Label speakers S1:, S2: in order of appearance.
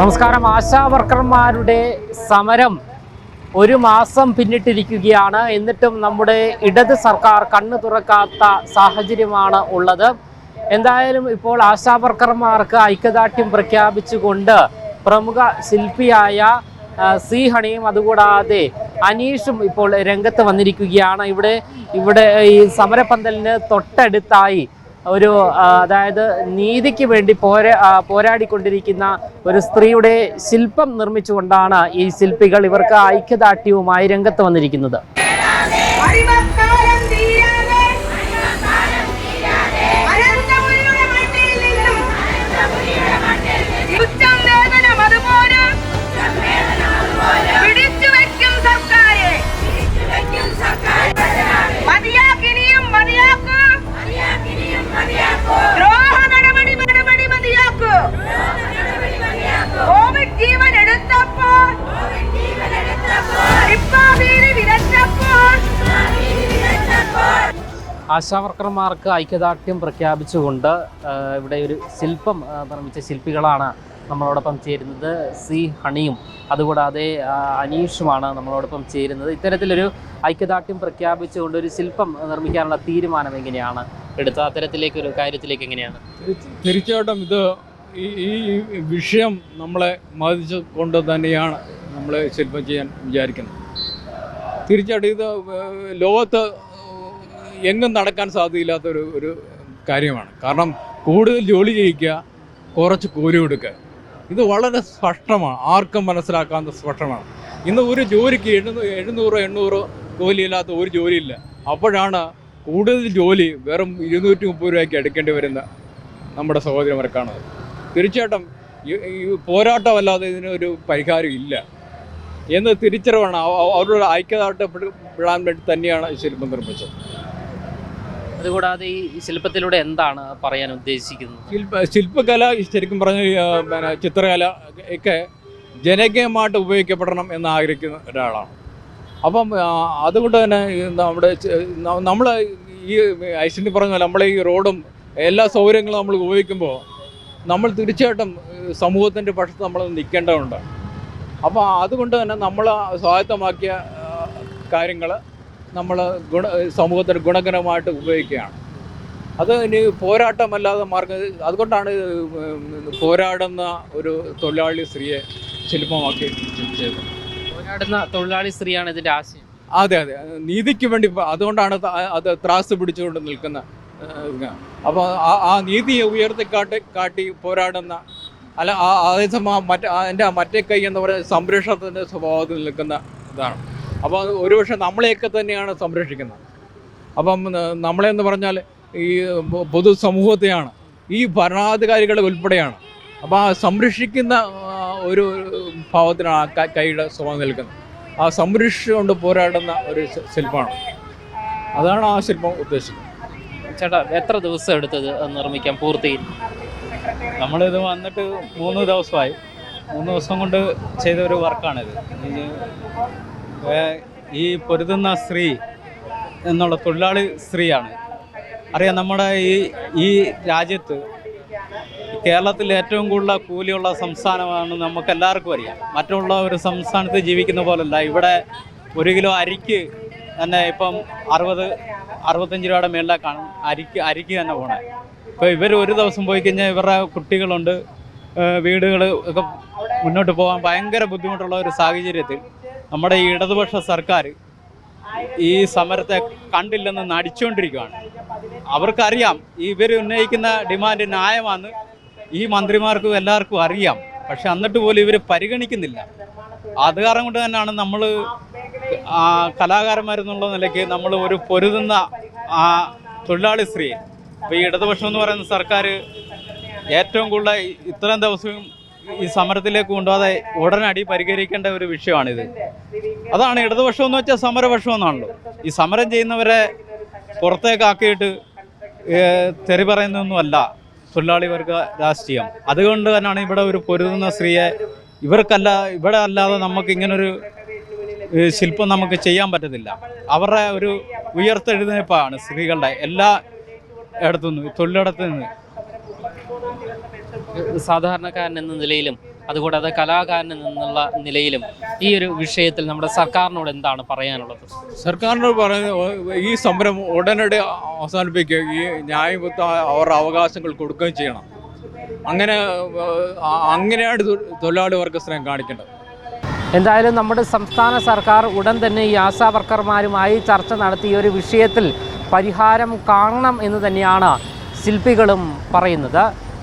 S1: നമസ്കാരം. ആശാ വർക്കർമാരുടെ സമരം ഒരു മാസം പിന്നിട്ടിരിക്കുകയാണ്. എന്നിട്ടും നമ്മുടെ ഇടത് സർക്കാർ കണ്ണു തുറക്കാത്ത സാഹചര്യമാണ് ഉള്ളത്. എന്തായാലും ഇപ്പോൾ ആശാ വർക്കർമാർക്ക് ഐക്യദാർഢ്യം പ്രഖ്യാപിച്ചുകൊണ്ട് പ്രമുഖ ശില്പിയായ സി ഹണിയും അതുകൂടാതെ അനീഷും ഇപ്പോൾ രംഗത്ത് വന്നിരിക്കുകയാണ്. ഇവിടെ ഇവിടെ ഈ സമരപന്തലിന് തൊട്ടടുത്തായി ഒരു അതായത് നീതിക്ക് വേണ്ടി പോരാ പോരാടിക്കൊണ്ടിരിക്കുന്ന ഒരു സ്ത്രീയുടെ ശില്പം നിർമ്മിച്ചുകൊണ്ടാണ് ഈ ശില്പികൾ ഇവർക്ക് ഐക്യദാർഢ്യവുമായി രംഗത്ത് വന്നിരിക്കുന്നത്. ആശാവർക്കർമാർക്ക് ഐക്യദാർഢ്യം പ്രഖ്യാപിച്ചുകൊണ്ട് ഇവിടെ ഒരു ശില്പം നിർമ്മിച്ച ശില്പികളാണ് നമ്മളോടൊപ്പം ചേരുന്നത്. സി ഹണിയും അതുകൂടാതെ അനീഷുമാണ് നമ്മളോടൊപ്പം ചേരുന്നത്. ഇത്തരത്തിലൊരു ഐക്യദാർഢ്യം പ്രഖ്യാപിച്ചുകൊണ്ട് ഒരു ശില്പം നിർമ്മിക്കാനുള്ള തീരുമാനം എങ്ങനെയാണ്? എടുത്ത അത്തരത്തിലേക്ക് ഒരു കാര്യത്തിലേക്ക് എങ്ങനെയാണ്?
S2: തീർച്ച- തീർച്ചയായിട്ടും ഇത് ഈ വിഷയം നമ്മളെ ബാധിച്ചു കൊണ്ട് തന്നെയാണ് നമ്മൾ ശില്പം ചെയ്യാൻ വിചാരിക്കുന്നത്. തീർച്ചയായിട്ടും ഇത് ലോകത്ത് എങ്ങും നടക്കാൻ സാധ്യതയില്ലാത്ത ഒരു കാര്യമാണ്. കാരണം കൂടുതൽ ജോലി ചെയ്യിക്കുക കുറച്ച് കൂലി കൊടുക്കുക. ഇത് വളരെ സ്പഷ്ടമാണ്. ആർക്കും മനസ്സിലാക്കാവുന്ന സ്പഷ്ടമാണ്. ഇന്ന് ഒരു ജോലിക്ക് എഴുന്നൂ എഴുന്നൂറോ എണ്ണൂറോ ജോലിയില്ലാത്ത ഒരു ജോലിയില്ല. അപ്പോഴാണ് കൂടുതൽ ജോലി വെറും ഇരുന്നൂറ്റി മുപ്പത് രൂപയ്ക്ക് എടുക്കേണ്ടി വരുന്ന നമ്മുടെ സഹോദരിമാർക്കാണത് തീർച്ചയായിട്ടും പോരാട്ടമല്ലാതെ ഇതിനൊരു പരിഹാരം ഇല്ല. എന്ന് തിരിച്ചറിവാണ് അവ- അവ- അവരുടെ ഐക്യദാർഢ്യപ്പെടാൻ വേണ്ടി തന്നെയാണ് ശില്പം നിർമ്മിച്ചത്.
S1: അതുകൂടാതെ ഈ ശില്പത്തിലൂടെ എന്താണ് പറയാൻ ഉദ്ദേശിക്കുന്നത്?
S2: ശില്പ ശില്പകല ശരിക്കും പറഞ്ഞ ചിത്രകല ഒക്കെ ജനകീയമായിട്ട് ഉപയോഗിക്കപ്പെടണം എന്ന് ആഗ്രഹിക്കുന്ന ഒരാളാണ്. അപ്പം അതുകൊണ്ട് തന്നെ നമ്മുടെ നമ്മൾ ഈ ഐശ്വര്യ പറഞ്ഞ പോലെ നമ്മളെ ഈ റോഡും എല്ലാ സൗകര്യങ്ങളും നമ്മൾ ഉപയോഗിക്കുമ്പോൾ നമ്മൾ തീർച്ചയായിട്ടും സമൂഹത്തിന്റെ പക്ഷത്ത് നമ്മൾ നിൽക്കേണ്ടതുണ്ട്. അപ്പോൾ അതുകൊണ്ട് തന്നെ നമ്മൾ സ്വായത്തമാക്കിയ കാര്യങ്ങൾ നമ്മൾ ഗുണ സമൂഹത്തിന് ഗുണകരമായിട്ട് ഉപയോഗിക്കുകയാണ്. അത് ഇനി പോരാട്ടമല്ലാതെ മാർഗം അതുകൊണ്ടാണ് പോരാടുന്ന ഒരു തൊഴിലാളി സ്ത്രീയെ ശില്പമാക്കി ചെയ്തത്.
S1: പോരാടുന്ന തൊഴിലാളി സ്ത്രീയാണ് ഇതിന്റെ ആശയം.
S2: അതെ അതെ. നീതിക്ക് വേണ്ടി അതുകൊണ്ടാണ് അത് ത്രാസ് പിടിച്ചുകൊണ്ട് നിൽക്കുന്ന അപ്പോൾ ആ ആ നീതിയെ ഉയർത്തി കാട്ടി പോരാടുന്ന അല്ല ആ അതേസമയം മറ്റേ എന്റെ മറ്റേ കൈ എന്ന് പറയുന്ന സംരക്ഷണത്തിന്റെ സ്വഭാവത്തിൽ നിൽക്കുന്ന ഇതാണ്. അപ്പോൾ ഒരുപക്ഷെ നമ്മളെയൊക്കെ തന്നെയാണ് സംരക്ഷിക്കുന്നത്. അപ്പം നമ്മളെന്ന് പറഞ്ഞാൽ ഈ പൊതുസമൂഹത്തെയാണ് ഈ ഭരണാധികാരികൾ ഉൾപ്പെടെയാണ്. അപ്പോൾ ആ സംരക്ഷിക്കുന്ന ഒരു ഭാവത്തിനാണ് ആ കൈയുടെ സ്വഭാവം നിൽക്കുന്നത്. ആ സംരക്ഷിച്ചുകൊണ്ട് പോരാടുന്ന ഒരു ശില്പമാണ്. അതാണ് ആ ശില്പം ഉദ്ദേശിക്കുന്നത്.
S1: ചേട്ടാ എത്ര ദിവസം എടുത്തത് അത് നിർമ്മിക്കാൻ പൂർത്തി
S3: നമ്മളിത് വന്നിട്ട് മൂന്ന് ദിവസമായി. മൂന്ന് ദിവസം കൊണ്ട് ചെയ്ത ഒരു വർക്കാണിത്. ഈ പൊരുതുന്ന സ്ത്രീ എന്നുള്ള തൊഴിലാളി സ്ത്രീയാണ്. അറിയാം നമ്മുടെ ഈ ഈ രാജ്യത്ത് കേരളത്തിൽ ഏറ്റവും കൂടുതൽ കൂലിയുള്ള സംസ്ഥാനമാണ് നമുക്ക് എല്ലാവർക്കും അറിയാം. മറ്റുള്ള ഒരു സംസ്ഥാനത്ത് ജീവിക്കുന്ന പോലല്ല. ഇവിടെ ഒരു കിലോ അരിക്ക് തന്നെ ഇപ്പം അറുപത് അറുപത്തഞ്ച് രൂപയുടെ മേളിലേക്കാണ് അരിക്ക് അരിക്ക് തന്നെ പോണേ. ഇപ്പോൾ ഇവർ ഒരു ദിവസം പോയി കഴിഞ്ഞാൽ ഇവരുടെ കുട്ടികളുണ്ട് വീടുകൾ ഒക്കെ മുന്നോട്ട് പോകാൻ ഭയങ്കര ബുദ്ധിമുട്ടുള്ള ഒരു സാഹചര്യത്തിൽ നമ്മുടെ ഈ ഇടതുപക്ഷ സർക്കാർ ഈ സമരത്തെ കണ്ടില്ലെന്ന് നടിച്ചുകൊണ്ടിരിക്കുകയാണ്. അവർക്കറിയാം ഇവർ ഉന്നയിക്കുന്ന ഡിമാൻഡ് ന്യായമാണ്. ഈ മന്ത്രിമാർക്കും എല്ലാവർക്കും അറിയാം. പക്ഷെ എന്നിട്ട് പോലും ഇവർ പരിഗണിക്കുന്നില്ല. അത് കാരണം കൊണ്ട് തന്നെയാണ് നമ്മൾ കലാകാരന്മാരെന്നുള്ള നിലയ്ക്ക് നമ്മൾ ഒരു പൊരുതുന്ന ആ തൊഴിലാളി സ്ത്രീയെ ഇപ്പോൾ ഈ ഇടതുപക്ഷം എന്ന് പറയുന്ന സർക്കാർ ഏറ്റവും കൂടുതൽ ഇത്രയും ദിവസവും ഈ സമരത്തിലേക്ക് കൊണ്ടുപോകാതെ ഉടനടി പരിഹരിക്കേണ്ട ഒരു വിഷയമാണിത്. അതാണ് ഇടതുപക്ഷം എന്ന് വെച്ചാൽ സമരപക്ഷം എന്നാണല്ലോ. ഈ സമരം ചെയ്യുന്നവരെ പുറത്തേക്കാക്കിയിട്ട് തെറി പറയുന്നൊന്നുമല്ല തൊഴിലാളി വർഗ രാഷ്ട്രീയം. അതുകൊണ്ട് തന്നെയാണ് ഇവിടെ ഒരു പൊരുതുന്ന സ്ത്രീയെ ഇവർക്കല്ല ഇവിടെ അല്ലാതെ നമുക്ക് ഇങ്ങനൊരു ശില്പം നമുക്ക് ചെയ്യാൻ പറ്റത്തില്ല. അവരുടെ ഒരു ഉയർത്തെഴുന്നേപ്പാണ് സ്ത്രീകളുടെ എല്ലാ ഇടത്തുനിന്ന് തൊഴിലിടത്തു നിന്ന്
S1: സാധാരണക്കാരൻ എന്ന നിലയിലും അതുകൂടാതെ കലാകാരൻ എന്നുള്ള നിലയിലും ഈ ഒരു വിഷയത്തിൽ നമ്മുടെ സർക്കാരിനോട് എന്താണ് പറയാനുള്ളത്?
S2: സർക്കാരിനോട് പറയുന്നത് ഈ സമരം ഉടനടി അവസാനിപ്പിക്കുക ഈ ന്യായബുദ്ധ അവരുടെ അവകാശങ്ങൾ കൊടുക്കുകയും ചെയ്യണം. അങ്ങനെ അങ്ങനെയാണ് തൊഴിലാളി വർഗ സ്നേഹം കാണിക്കേണ്ടത്.
S1: എന്തായാലും നമ്മുടെ സംസ്ഥാന സർക്കാർ ഉടൻ തന്നെ ഈ ആശാ വർക്കർമാരുമായി ചർച്ച നടത്തി ഈ ഒരു വിഷയത്തിൽ പരിഹാരം കാണണം എന്ന് തന്നെയാണ് ശില്പികളും പറയുന്നത്.